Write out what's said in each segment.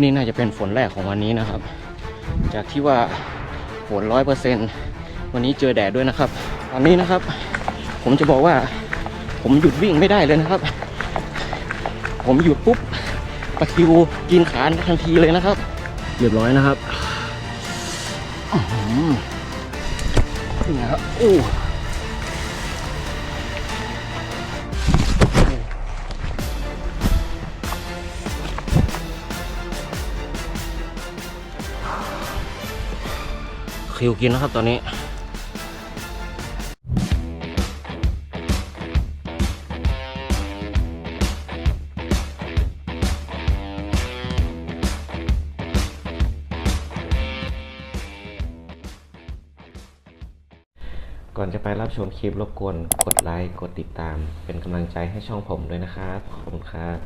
นี่น่าจะเป็นฝนแรกของวันนี้นะครับ จากที่ว่าฝนร้อยเปอร์เซ็นวันนี้เจอแดดด้วยนะครับ ตอนนี้นะครับ ผมจะบอกว่า ผมหยุดวิ่งไม่ได้เลยนะครับ ผมหยุดปุ๊บตะคิวกินขาทันทีเลยนะครับ เรียบร้อยนะครับอื้อหือนี่นะครับโอ้ คิวกินนะครับตอนนี้ก่อนจะไปรับชมคลิปรบกวนกดไลค์ กดติดตาม เป็นกำลังใจให้ช่องผมด้วยนะครับ ขอบคุณครับ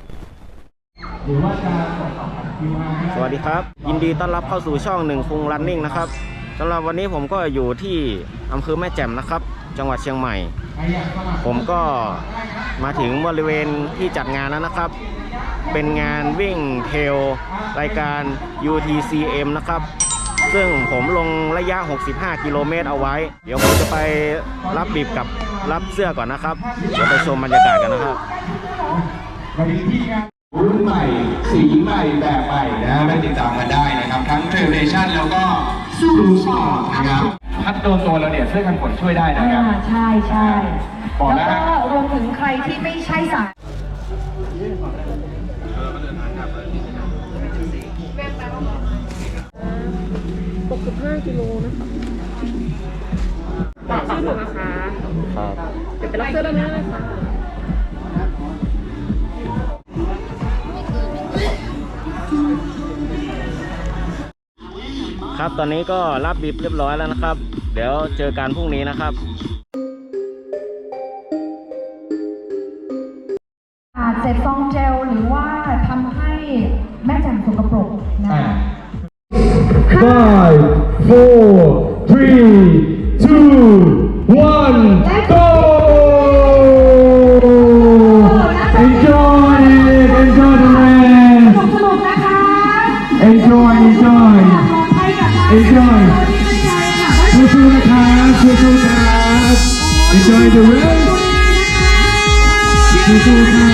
สวัสดีครับ ยินดีต้อนรับเข้าสู่ช่องหนึ่งคุงรันนิ่งนะครับ สำหรับวันนี้ผมก็อยู่ที่อำเภอแม่แจ่มนะครับ จังหวัดเชียงใหม่ ผมก็มาถึงบริเวณที่จัดงานแล้วนะครับ เป็นงานวิ่งเทรลรายการ UTCM นะครับ ซึ่งผมลงระยะ 65 กิโลเมตรเอาไว้ เดี๋ยวผมจะไปรับบีบกับรับเสื้อก่อนนะครับ เดี๋ยวไปชมบรรยากาศกันนะครับรุ่นใหม่ สีใหม่แบบใหม่นะไปติดตามกันได้นะครับ ทั้งเทรลเนชั่นแล้วก็ สปอร์ตนะครับพัดโดนตัวเราเนี่ยเสื้อกันฝนช่วยได้นะครับอ่าใช่ใช่บอกแล้วแล้วก็รวมถึงใครที่ไม่ใช่สายครับ ตอนนี้ก็รับบีบเรียบร้อยแล้วนะครับ เดี๋ยวเจอกันพรุ่งนี้นะครับอาจเศษฟองเจลหรือว่าทำให้แม่แจ่มสกปรกนะ Five, four, three, two, one, go! Enjoy the race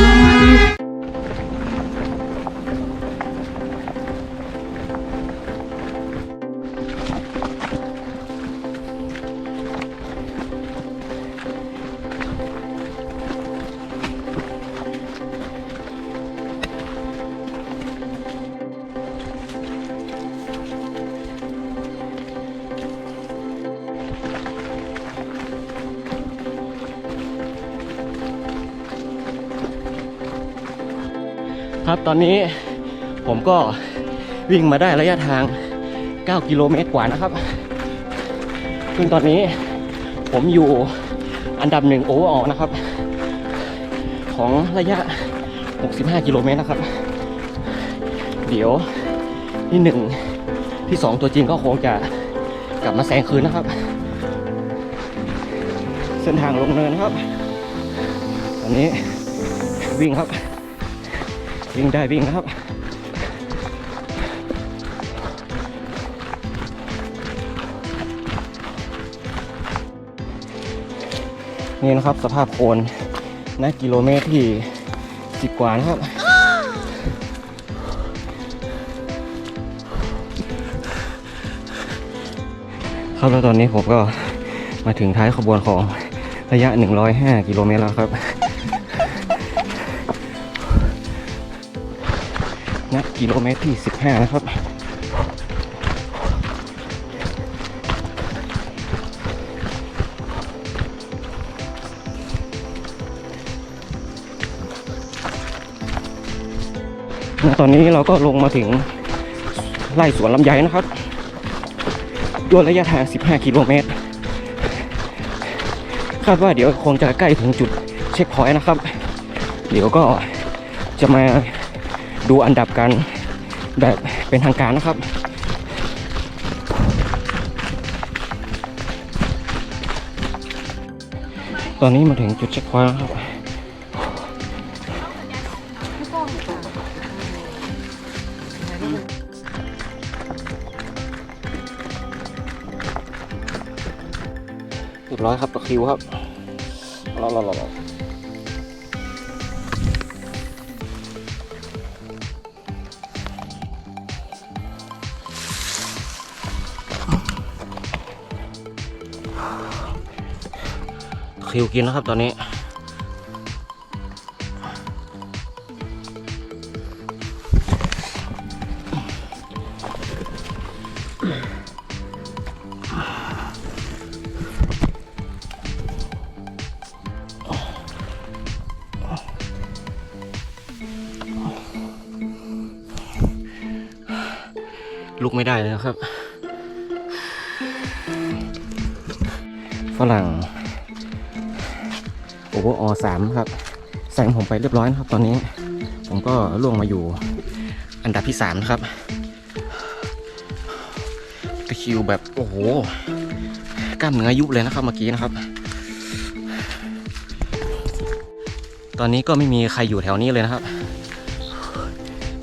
ตอนนี้ผมก็วิ่งมาได้ระยะทาง 9 กิโลเมตรกว่านะครับ ซึ่งตอนนี้ผมอยู่อันดับหนึ่งโอเวอร์ออนะครับ ของระยะ 65 กิโลเมตรนะครับ เดี๋ยวที่หนึ่งที่สองตัวจริงก็คงจะกลับมาแซงคืนนะครับ เส้นทางลงเนินครับ ตอนนี้วิ่งครับ วิ่งได้วิ่งนะครับนี่นะครับสภาพโคนนะกิโลเมตรที่สิบกว่านะครับ ครับแล้วตอนนี้ผมก็มาถึงท้ายขบวนของระยะ 105 กิโลเมตรแล้วครับ กิโลเมตรที่ 15 นะครับ ตอนนี้เราก็ลงมาถึงไร่สวนลำไยนะครับ ด้วยระยะทาง 15 กิโลเมตร คาดว่าเดี๋ยวคงจะใกล้ถึงจุดเช็คพอยต์นะครับ เดี๋ยวก็จะมาดูอันดับกัน แบบเป็นทางการนะครับ ตอนนี้มาถึงจุดเช็คพอยต์แล้วครับ เรียบร้อยครับตะคริวครับรอรอรอ ทิวกินนะครับตอนนี้ งไปเรียบร้อยนะครับ ตอนนี้ผมก็ล่วงมาอยู่อันดับที่สามนะครับตะคิวแบบโอ้โหกล้ามเนื้อยุบเลยนะครับเมื่อกี้นะครับ ตอนนี้ก็ไม่มีใครอยู่แถวนี้เลยนะครับ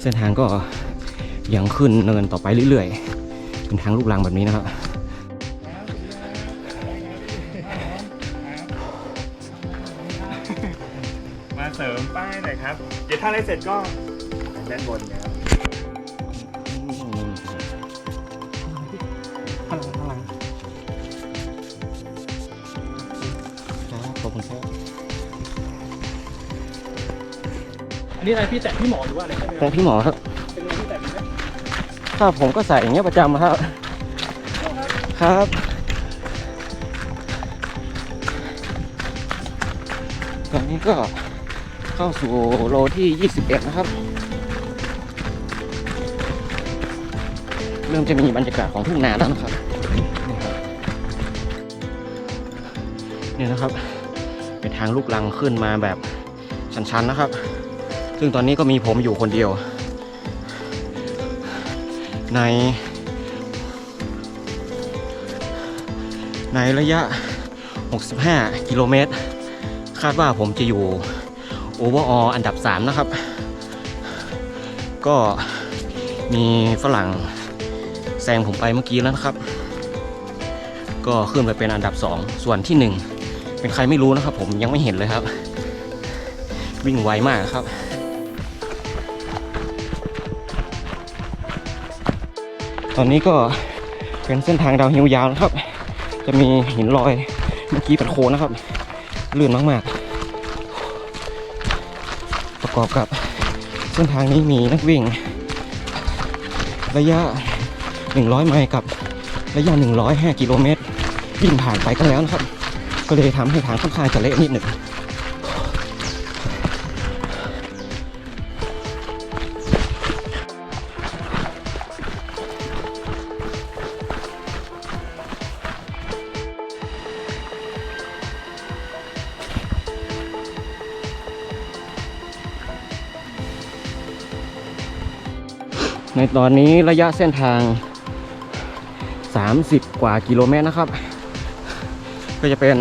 เส้นทางก็ยังขึ้นเนินต่อไปเรื่อยๆเป็นทางลูกรังแบบนี้นะครับ อะไรเสร็จก็ด้านบนนะครับพลังพลังครับขอบคุณครับอันนี้อะไรพี่แตะพี่หมอหรือว่าอะไรใช่ไหมคแต่รับพี่หมอครับเป็นไงพี่แตะดีไหมถ้าผมก็ใส่อย่างเงี้ยประจำครับครับ ตอนนี้ก็ เข้าสู่โลที่ 21 นะครับ เริ่มจะมีบรรยากาศของทุ่งนาแล้วนะครับนี่นะครับ เป็นทางลูกลังขึ้นมาแบบชันๆนะครับ ซึ่งตอนนี้ก็มีผมอยู่คนเดียว ใน ในระยะ 65 กิโลเมตร คาดว่าผมจะอยู่ โอเวอร์อออันดับ 3 นะครับ ก็มีฝรั่งแซงผมไปเมื่อกี้แล้วนะครับ ก็ขึ้นไปเป็นอันดับ 2 ส่วนที่ 1 เป็นใครไม่รู้นะครับ ผมยังไม่เห็นเลยครับ วิ่งไวมากครับตอนนี้ก็เป็นเส้นทางดาวฮิวยาวนะครับ จะมีหินลอยเมื่อกี้เป็นโคลนนะครับ ลื่นมาก ๆ ประกอบกับเส้นทางนี้มีนักวิ่ง ระยะ 100 ไมล์กับระยะ 105 กิโลเมตรวิ่งผ่านไปกันแล้วนะครับ ก็เลยทำให้ทางค่อนข้างจะเละนิดหนึ่ง ตอนนี้ระยะเส้นทาง 30 กว่ากิโลเมตรนะครับ ก็จะเป็น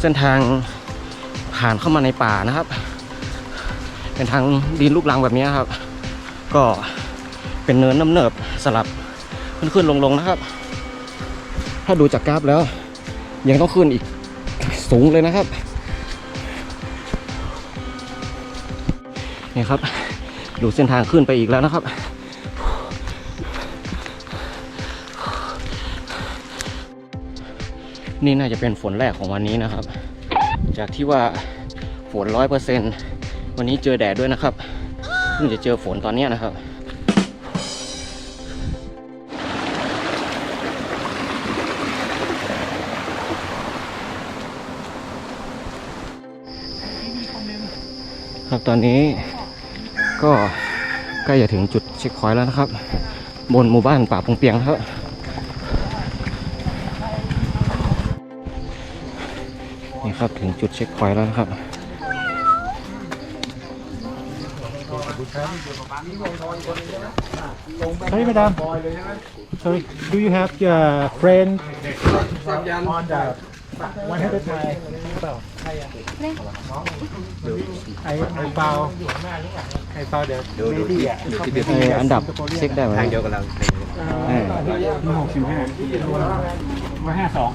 เส้นทางผ่านเข้ามาในป่านะครับ เป็นทางดินลูกรังแบบนี้ครับ ก็เป็นเนินน้ำเนิบสลับขึ้นขึ้นลงลงๆนะครับ ถ้าดูจากกราฟแล้ว ยังต้องขึ้นอีกสูงเลยนะครับนี่ครับ ดูเส้นทางขึ้นไปอีกแล้วนะครับ นี่น่าจะเป็นฝนแรกของวันนี้นะครับ จากที่ว่าฝนร้อยเปอร์เซ็นวันนี้เจอแดดด้วยนะครับเพิ่งจะเจอฝนตอนนี้นะครับครับตอนนี้ก็ใกล้จะถึงจุดเช็คพอยต์แล้วนะครับ บนหมู่บ้านป่าปงเปียงครับ นี่ครับถึงจุดเช็คพอยต์แล้วนะครับ Sorry, madam. Sorry, do you have your friend on the 100 mile? ไอ้ไอ้เปาไอ้เปาเดี๋ยวดูดูที่ดูที่เอออันดับเช็คได้ไหมทางเดียวกับเราเออหกสิบห้าร้อยห้าสอง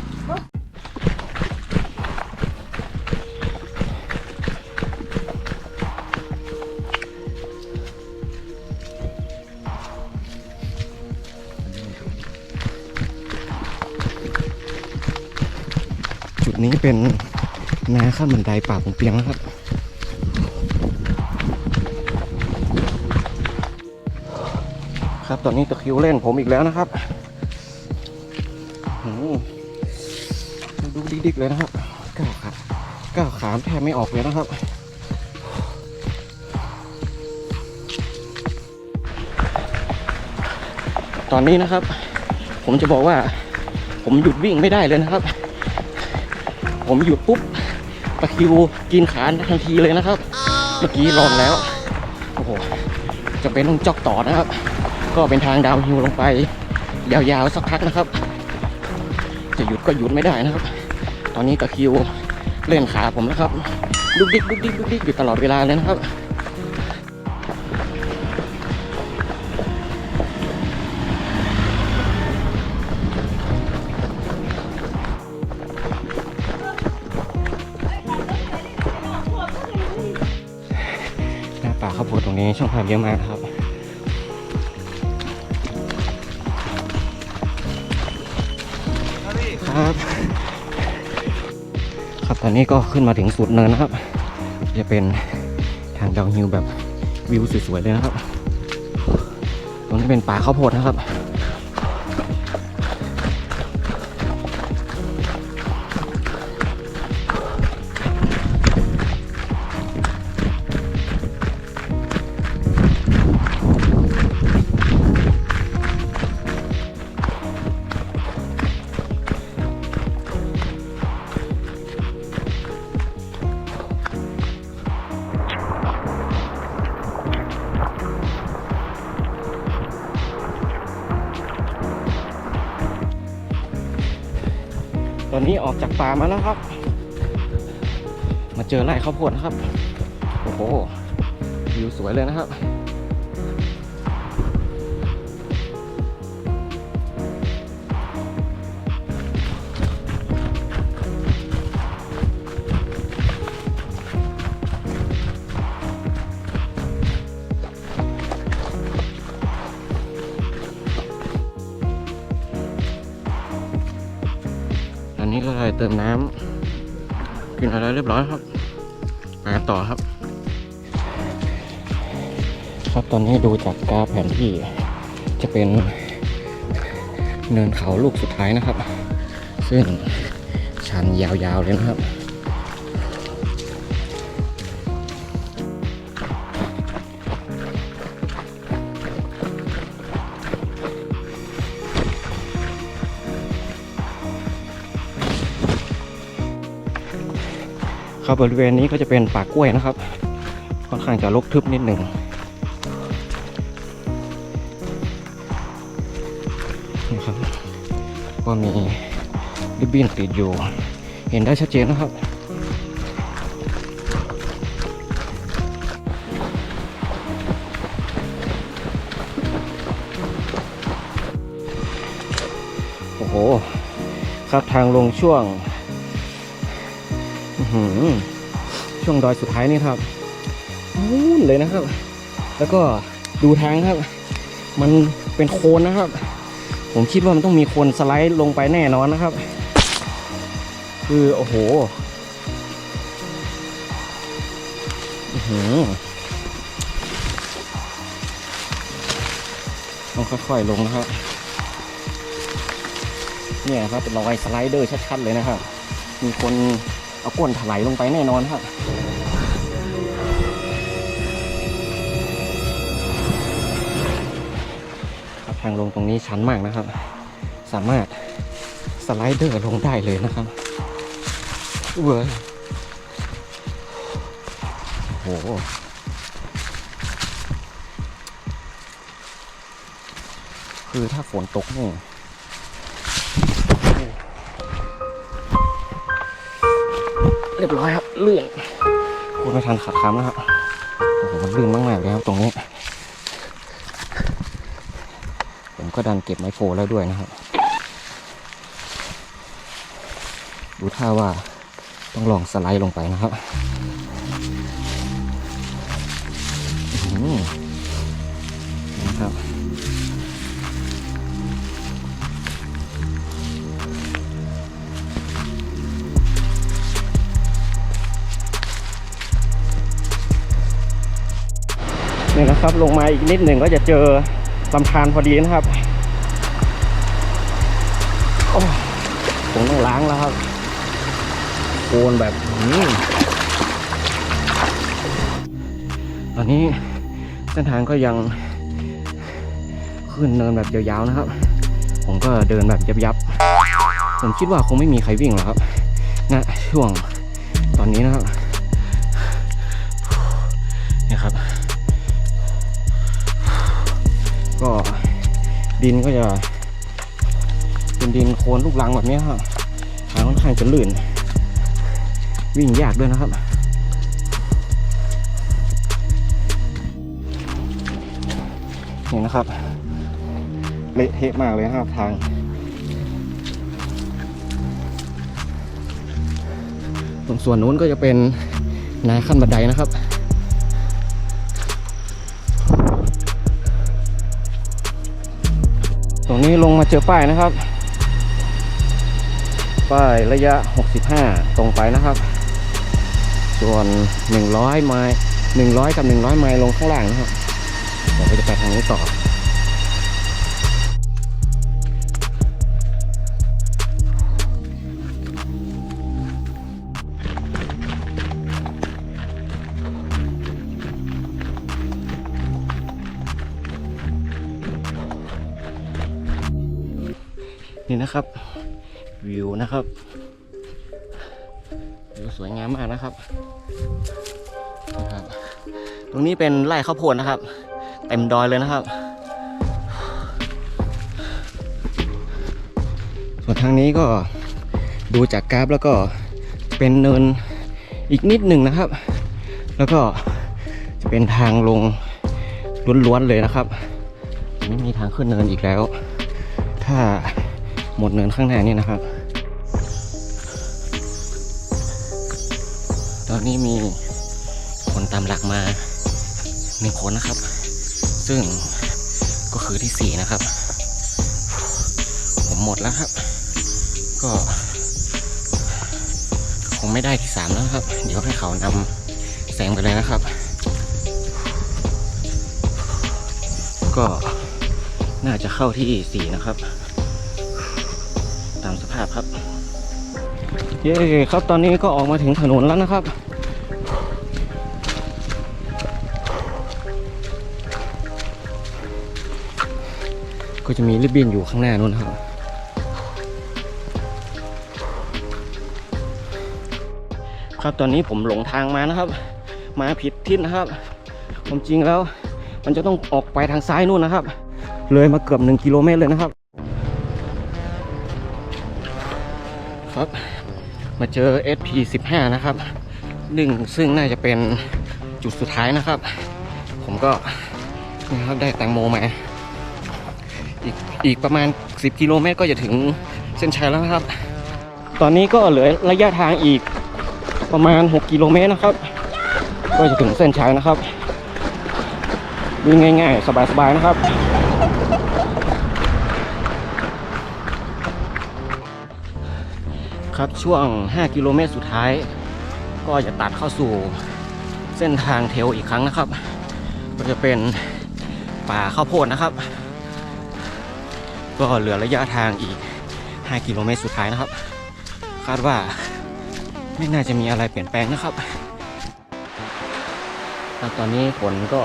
นี้เป็นนาข้ามบันไดป่าปงเปียงนะครับครับตอนนี้ตะคิวเล่นผมอีกแล้วนะครับดูดิกๆเลยนะครับก้าวขาก้าวขามแทบไม่ออกเลยนะครับ ตอนนี้นะครับ ผมจะบอกว่า ผมหยุดวิ่งไม่ได้เลยนะครับ ผมหยุดปุ๊บตะคิวกินขาทันทีเลยนะครับ เมื่อกี้ลองแล้วโอ้โหจะเป็นต้องจอกต่อนะครับ ก็เป็นทางดาวฮิวลงไป ยาวๆสักพักนะครับ จะหยุดก็หยุดไม่ได้นะครับ ตอนนี้ตะคิวเล่นขาผมนะครับดุกดิกดุกดิกดุกดิกอยู่ตลอดเวลาเลยนะครับ นี้ช่องภามเยอะมากครับ ครับ ครับตอนนี้ก็ขึ้นมาถึงสุดเนินนะครับ จะเป็นทางดาวฮิวแบบวิวสวยๆเลยนะครับ ตรงนี้เป็นป่าข้าวโพดนะครับ ป่ามาแล้วครับ มาเจอไร่ข้าวโพดนะครับ โอ้โห วิวสวยเลยนะครับ ติมน้ำกินอะไรเรียบร้อยครับไปกันต่อครับ ครับตอนนี้ดูจากกราฟแผนที่จะเป็นเนินเขาลูกสุดท้ายนะครับ ซึ่งชันยาวๆเลยนะครับ ครับ บริเวณนี้ก็จะเป็นป่ากล้วยนะครับ ค่อนข้างจะรกทึบนิดหนึ่งนะครับก็มีริบบิ้นติดอยู่ เห็นได้ชัดเจนนะครับโอ้โหครับทางลงช่วง ช่วงดอยสุดท้ายนี่ครับนู่นเลยนะครับ แล้วก็ดูทางครับ มันเป็นโคนนะครับ ผมคิดว่ามันต้องมีโคนสไลด์ลงไปแน่นอนนะครับ คือโอ้โหอือหือต้องค่อยๆลงนะครับ เนี่ยครับเป็นรอยสไลเดอร์ชัดๆเลยนะครับ มีคน เอาก้นถลายลงไปแน่นอนครับครับทางลงตรงนี้ชันมากนะครับ สามารถสไลเดอร์ลงได้เลยนะครับเว้ยโหคือถ้าฝนตกเนี่ย รียบร้อยครับเลื่อนพูดไม่ทันขาดคำนะครับโอ้โหมันลื่นมากๆเลยครับตรงนี้ ผมก็ดันเก็บไม้โฟแล้วด้วยนะครับ ดูท่าว่าต้องลองสไลด์ลงไปนะครับ นี่นะครับ ลงมาอีกนิดหนึ่งก็จะเจอลำธารพอดีนะครับโอ้ผมต้องล้างแล้วครับโคนแบบนี้ตอนนี้เส้นทางก็ยังขึ้นเนินแบบยาวๆนะครับ ผมก็เดินแบบยับๆผมคิดว่าคงไม่มีใครวิ่งหรอกครับณช่วงตอนนี้นะครับ ก็ดินก็จะเป็นดินโคลนลูกรังแบบนี้ครับทางค่อนข้างจะลื่น วิ่งยากด้วยนะครับนี่นะครับ เละเทะมากเลยครับทางตรงส่วนนู้นก็จะเป็นนาขั้นบันไดนะครับ รงนี้ลงมาเจอป้ายนะครับ ป้ายระยะ 65 ตรงไปนะครับ ส่วน 100 ไมล์100 กับ 100 ไมล์ลงข้างล่างนะครับเดี๋ยวไปจะไปทางนี้ต่อ นะครับ วิวนะครับวิวสวยงามมากนะครับนะครับ ตรงนี้เป็นไร่ข้าวโพดนะครับ เต็มดอยเลยนะครับ ส่วนทางนี้ก็ดูจากกราฟแล้วก็เป็นเนินอีกนิดหนึ่งนะครับ แล้วก็จะเป็นทางลงล้วนๆเลยนะครับ ไม่มีทางขึ้นเนินอีกแล้ว ถ้า หมดเนินข้างหน้านี่นะครับ ตอนนี้มีคนตามหลักมาหนึ่งคนนะครับ ซึ่งก็คือที่สี่นะครับ ผมหมดแล้วครับ ก็คงไม่ได้ที่สามแล้วครับ เดี๋ยวให้เขานำแสงไปเลยนะครับ ก็น่าจะเข้าที่สี่นะครับ ภาพครับ เย้ครับตอนนี้ก็ออกมาถึงถนนแล้วนะครับก็จะมีริบบิ้นอยู่ข้างหน้านู้นครับ ครับตอนนี้ผมหลงทางมานะครับ มาผิดทิศนะครับ ผมจริงแล้ว มันจะต้องออกไปทางซ้ายนู่นนะครับ เลยมาเกือบหนึ่งกิโลเมตรเลยนะครับ ครับ มาเจอ SP 15 นะครับหนึ่งซึ่งน่าจะเป็นจุดสุดท้ายนะครับ ผมก็นี่ครับได้แตงโมมาอีกอีกประมาณ 10 กิโลเมตรก็จะถึงเส้นชัยแล้วนะครับ ตอนนี้ก็เหลือระยะทางอีกประมาณ 6 กิโลเมตรนะครับ ก็จะถึงเส้นชัยนะครับวิ่งง่ายๆ สบายๆนะครับ ครับ ช่วง 5 กิโลเมตรสุดท้าย ก็จะตัดเข้าสู่เส้นทางเทลอีกครั้งนะครับ ก็จะเป็นป่าข้าวโพดนะครับ ก็เหลือระยะทางอีก 5 กิโลเมตรสุดท้ายนะครับ คาดว่าไม่น่าจะมีอะไรเปลี่ยนแปลงนะครับตอนนี้ฝนก็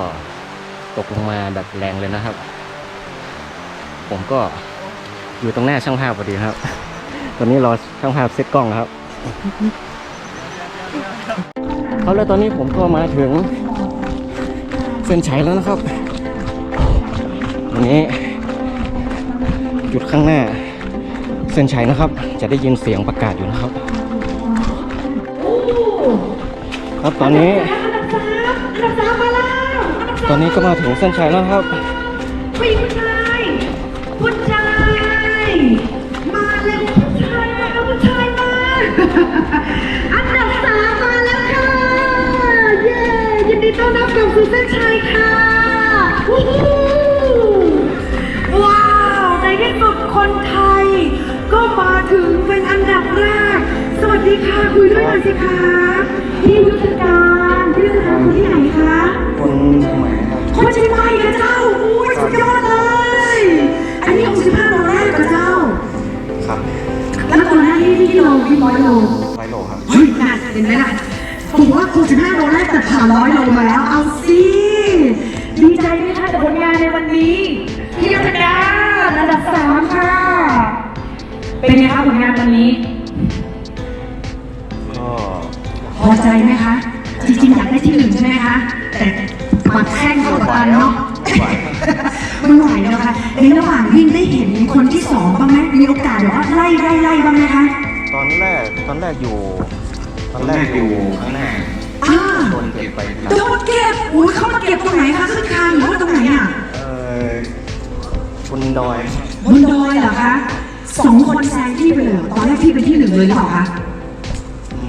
ตกลงมาแบบแรงเลยนะครับ ผมก็อยู่ตรงหน้าช่างภาพพอดีครับ ตอนนี้รอช่างภาพเซตกล้องครับ เขาแล้วตอนนี้ผมก็มาถึง เส้นชัยแล้วนะครับวันนี้ จุดข้างหน้า เส้นชัยนะครับ จะได้ยินเสียงประกาศอยู่นะครับ ครับตอนนี้ ตอนนี้ก็มาถึงเส้นชัยแล้วครับ ต้อเส้นชัยค่ะวู้ฮู้ว้าว ในที่สุดคนไทย ก็มาถึงเป็นอันดับแรก สวัสดีค่ะ คุยด้วยหน่อยสิคะพี่ยุทธการพี่ยุทธการคนที่ไหนคะ คนเชียงใหม่ครับคนเชียงใหม่กับเจ้าอุ้ยสุดยอดเลย อันนี้65โลแรกกับเจ้า ครับ แล้วก่อนหน้านี้ที่โลที่ร้อยโลไฟโลครับ เฮ้ยนานเห็นไหมล่ะ ผมว่า65โลแรกแต่ผ่านร้อยโลมาแล้วเอาสิดีใจไหมคะกับผลงานในวันนี้พี่ยุทธการระดับสามค่ะเป็นไงคะผลงานวันนี้ก็พอใจไหมคะจริงๆอยากได้ที่หนึ่งใช่ไหมคะแต่ปัดแข้งเข้ากับตันเนาะไม่ไหวแล้วค่ะในระหว่างวิ่งได้เห็นคนที่สองบ้างไหมมีโอกาสแบบว่าไล่ไล่ไล่บ้างไหมคะตอนแรกตอนแรกอยู่ ตอนแรกอยู่ข้างหน้าอ่าโดนเก็บไปทีหลังโดนเก็บอุ้ยเขามาเก็บตรงไหนคะขึ้นคานหรือว่าตรงไหนอะเออคุณดอยบนดอยเหรอคะสองคนแซงพี่ไปเลยเหรอตอนแรกพี่เป็นที่หนึ่งเลยหรือเปล่าคะอื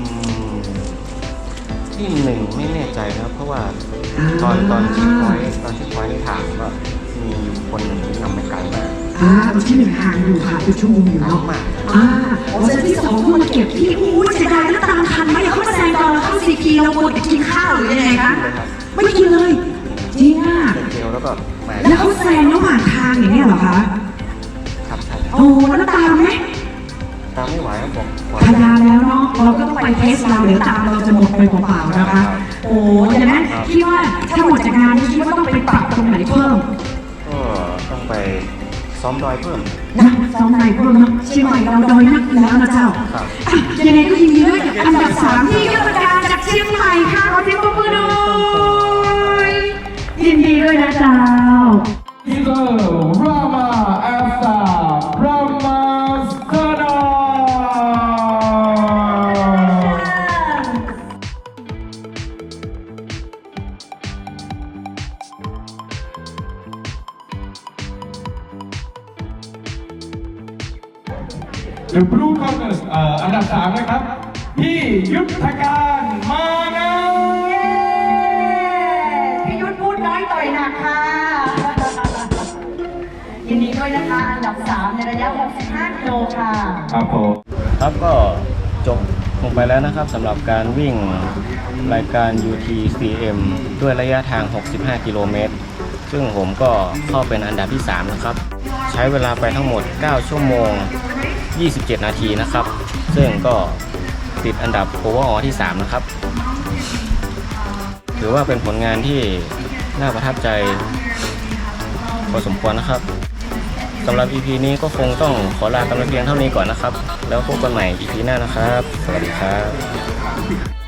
มที่หนึ่งไม่แน่ใจนะครับเพราะว่าตอนตอนเช็คพอยต์ตอนเช็คพอยต์ถามว่ามีอยู่คนหนึ่งที่นำไปไกลมาก อ่าที่หนึ่งห่างอยู่ค่ะเป็นชั่วโมงอยู่เนาะมากอ่าโอ้เซตที่สองเพิ่งมาเก็บที่อุ้ยเสียดายแล้วตามทันไหมอย่าเข้ามาแซงตอนเราเข้าซีพีเราควรจะกินข้าวหรือยังไงคะเลยครับไม่กินเลยจริงอะเดินเร็วแล้วก็มาแล้วเขาแซงระหว่างทางอย่างเงี้ยเหรอคะครับใช่โอ้แล้วตามไหมตามไม่ไหวครับผมพยายามแล้วเนาะเราก็ต้องไปเทสเราเดี๋ยวตามเราจะหมดไปเปล่าๆนะคะ โอ้อย่างนั้นคิดว่าถ้าหมดจากงานนี้คิดว่าต้องไปปรับตรงไหนเพิ่มก็ต้องไป ซ้อมดอยเพิ่ม นะซ้อมในเพิ่มเนาะเชียงใหม่เราดอยนักอยู่แล้วนะเจ้าครับ อะยังไงก็ยินดีด้วยกับอันดับสามที่ยุทธการจากเชียงใหม่ค่ะขอเสียงปรบมือหน่อยยินดีด้วยนะเจ้า Eagle Rama Alpha หรือบลูคอนเนอร์อันดับสามนะครับพี่ยุทธการมานะพี่ยุทธพูดน้อยต่อยหนักค่ะ ยินดีด้วยนะคะ อันดับ3ในระยะ 65กิโลค่ะครับผมครับก็จบลงไปแล้วนะครับสำหรับการวิ่งรายการ UTCM ด้วยระยะทาง 65 กิโลเมตร ซึ่งผมก็เข้าเป็นอันดับที่ 3 นะครับ ใช้เวลาไปทั้งหมด 9 ชั่วโมง 27 นาทีนะครับ ซึ่งก็ติดอันดับโอเวอร์อที่ 3 นะครับ ถือว่าเป็นผลงานที่น่าประทับใจพอสมควรนะครับสำหรับ EP นี้ก็คงต้องขอลากันเพียงเท่านี้ก่อนนะครับ แล้วพบกันใหม่ EP หน้านะครับ สวัสดีครับ